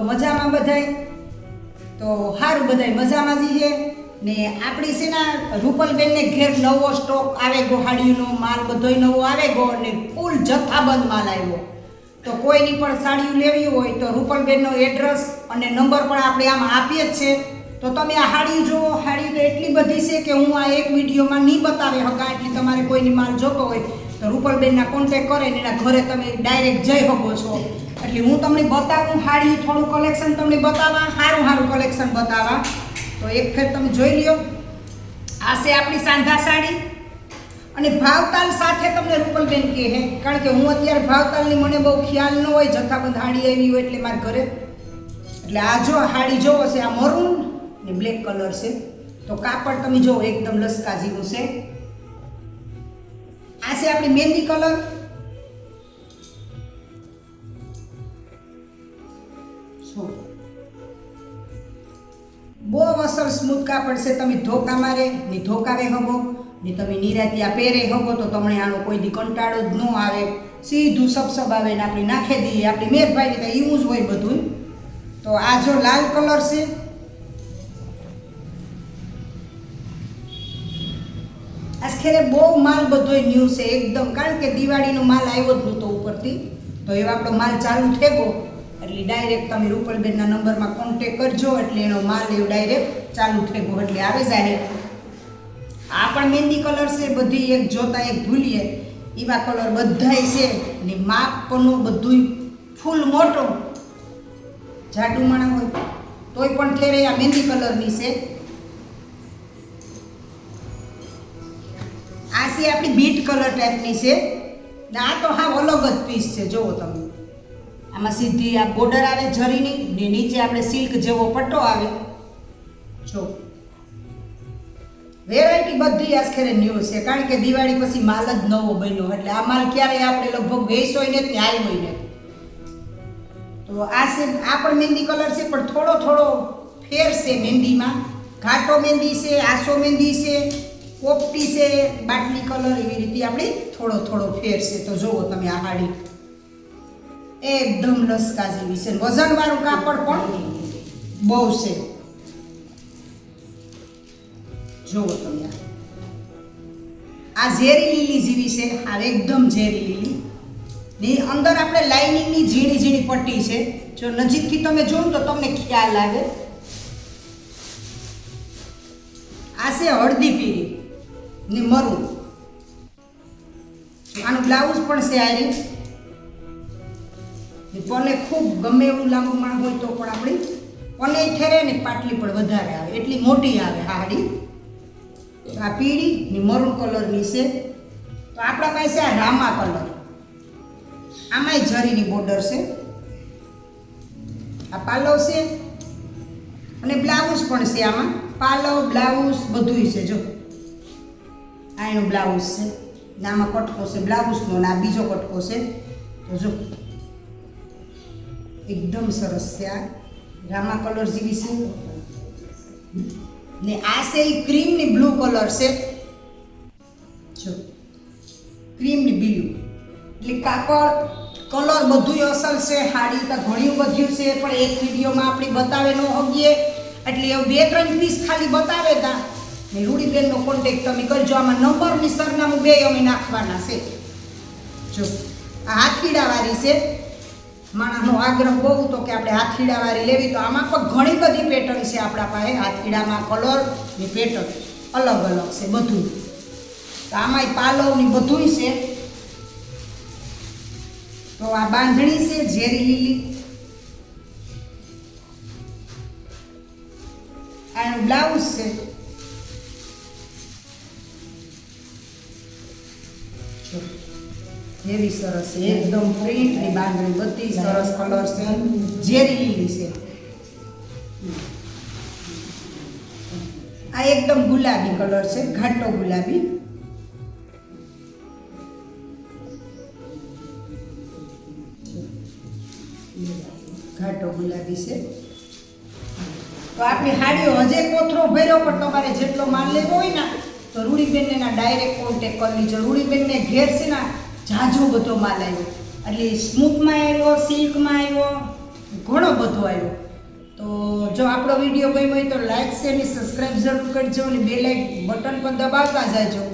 મજામાં બધાય? તો સારું બધાય મજામાં જઈએ ને આપણી છે રૂપલબેનને ઘેર નવો સ્ટોક આવે ગોહાડીનો માલ બધોય નવો આવે ગો અને ફૂલ જથ્થાબંધ માલ આવ્યો. તો કોઈની પણ સાડીઓ લેવી હોય તો રૂપલબેનનો એડ્રેસ અને નંબર પણ આપણે આમાં આપીએ જ છે. તો તમે આ હાડી જુઓ, હાડી તો એટલી બધી છે કે હું આ એક વિડીયોમાં નહીં બતાવી શકા એટલે તમારે કોઈની માલ જોતો હોય તો રૂપલબેનના કોન્ટેક કરે ને એના ઘરે તમે ડાયરેક્ટ જઈ શકો છો. એટલે હું તમને બતાવું હાડી થોડું કલેક્શન તમને બતાવવા સારું સારું કલેક્શન બતાવવા તો એક ફેર તમે જોઈ લ્યો. આ છે આપણી સાંધા સાડી. અને ભાવતાલ સાથે તમને રૂપલબેન કહે હે કારણ કે હું અત્યારે ભાવતાલની મને બહુ ખ્યાલ ન હોય, જથ્થાબંધ હાડી આવી હોય એટલે મારા ઘરે. એટલે આ જો હાડી જોવો છે, આ મરૂન ને બ્લેક કલર છે. તો કાપડ તમે જોવો, એકદમ લસકા જેવું છે. આ છે આપણી મહેંદી કલર. જો બહુ અસર સ્મૂથ કાપડ છે તમે ધોકા મારે, ને ધોકાવે હગો, ને તમે નિરાતિયા પહેરે હગો, તો તમને આનો કોઈ દી કંટાળો જ ન આવે. સીધું સબસબ આવે ને આપણે નાખી દઈએ આપણી મેરભાઈ તો એવું જ હોય બધું. તો આ જો લાલ કલર છે. આખરે ખેરે બહુ માલ બધોય ન્યૂ છે. એકદમ. કારણ કે દિવાળીનો માલ આવ્યો જ નહોતો ઉપરથી. તો એવો આપણો માલ ચાલુ થયો એટલે ડાયરેક્ટ તમે રૂપલબેનના નંબરમાં કોન્ટેક કરજો, એટલે એનો માલ એવો ડાયરેક્ટ ચાલુ થયો એટલે આવે જાય આ પણ મહેંદી કલર છે, બધી એક જોતા એક ભૂલીએ. એવા કલર બધાય છે, ને માપ પણ બધું ફૂલ મોટો. જાડુ માણા હોય, તોય પણ ખેરે આ મહેંદી કલરની છે. આ છે આપણી બીટ કલર ટાઈપની છે. ને આ તો હા અલગ જ પીસ છે, જુઓ તમે. આમાં સીધી આ બોર્ડર આવે જરીની ને નીચે આપણે સિલ્ક જેવો પટ્ટો આવે. જો. વેરાયટી બધી આખરે ખેરે ન્યૂ છે, કારણ કે દિવાળી પછી માલ જ નવો બન્યો એટલે આ માલ ક્યારે આપણે લગભગ વેચોય ને ત્યાં આવ્યો ને તો આ છે, આ પણ મહેંદી કલર છે, પણ થોડો થોડો ફેર છે મહેંદીમાં. ઘાટો મહેંદી છે, આસો મહેંદી છે, પોપટી છે, બાટલી કલર એવી રીતે આપણે થોડો થોડો ફેર છે. તો જુઓ તમે આ હાડી. એકદમ લસકા જેવી છે. વજન વાળું કાપડ પણ બહુ છે. જુઓ તમે આ. આ ઝેરી લીલી જેવી છે. આ એકદમ ઝેરી લીલી. ની અંદર આપણે લાઇનિંગની ઝીણી ઝીણી પટ્ટી છે. જો નજીકથી તમે જોવો તો તમને ખ્યાલ લાગે. આ છે હળદી પીળી ને મરું આનું બ્લાઉઝ પણ છે આરી ને પને ખૂબ ગમે એવું લાંબુ માણ હોય તો પણ આપણી પને ઠેરે ને પાટલી પણ વધારે આવે, એટલી મોટી આવે હાડી. આ પીળી ને મરૂન કલરની છે. તો આપણા પાસે આ રામા કલર આમાંય જરીની બોર્ડર છે. આ પાલવ છે અને બ્લાઉઝ પણ છે આમાં. પાલવ બ્લાઉઝ બધુંય છે, જો. આ એનો બ્લાઉઝ છે. ને આમાં કટકો છે બ્લાઉઝનો ને આ બીજો કટકો છે. તો જો. એકદમ સરસ છે આ. રામા કલર જેવી છે. ને આ છે એ ક્રીમની બ્લુ કલર છે. જો. ક્રીમની બ્લુ. એટલે કાપડ કલર બધુંય અસલ છે. હાડી તો ઘણી બધું છે, પણ એક વિડીયોમાં આપણે બતાવે ન હોગીએ એટલે એવું બે ત્રણ પીસ ખાલી બતાવે તા. ને રૂડીબેનનો કોન્ટેક તમે કરજો. આમાં નંબરની સરનામું બે અમે નાખવાના છે. જો. આ હાથીડાવાળી છે. માણસનો આગ્રહ બહુ તો કે આપણે હાથીડાવાળી લેવી. તો આમાં પણ ઘણી બધી પેટર્ન છે આપણા પાસે. હાથીડામાં કલર ને પેટર્ન અલગ અલગ છે બધું. તો આમાંય પાલવની બધું છે. તો આ બાંધણી છે, ઝેરી લીલી. આ બ્લાઉઝ છે. એવી સરસ છે. એકદમ પ્રિન્ટની બાંધણી, બધી સરસ કલર છે. ઝેરી લીલી છે. આ એકદમ ગુલાબી કલર છે, ઘાટો ગુલાબી. ઘાટો ગુલાબી છે. તો આપણી હાડીઓ હજે કોથરો ભર્યો, પણ તમારે જેટલો માલ લેવો હોય ને, તો રૂડીબેનને ડાયરેક્ટ કોન્ટેક કરી લીજો. રૂડીબેનને ઘેર છે ને ઝાઝો બધો માલ આવ્યો. એટલે સ્મૂકમાં આવ્યો, સિલ્કમાં આવ્યો, ઘણો બધો આવ્યો. તો જો આપણો વીડિયો ગમ્યો હોય તો લાઈક શેર અને સબસ્ક્રાઈબ જરૂર કરજો અને બે લાઈક બટન પણ દબાવતા જાજો.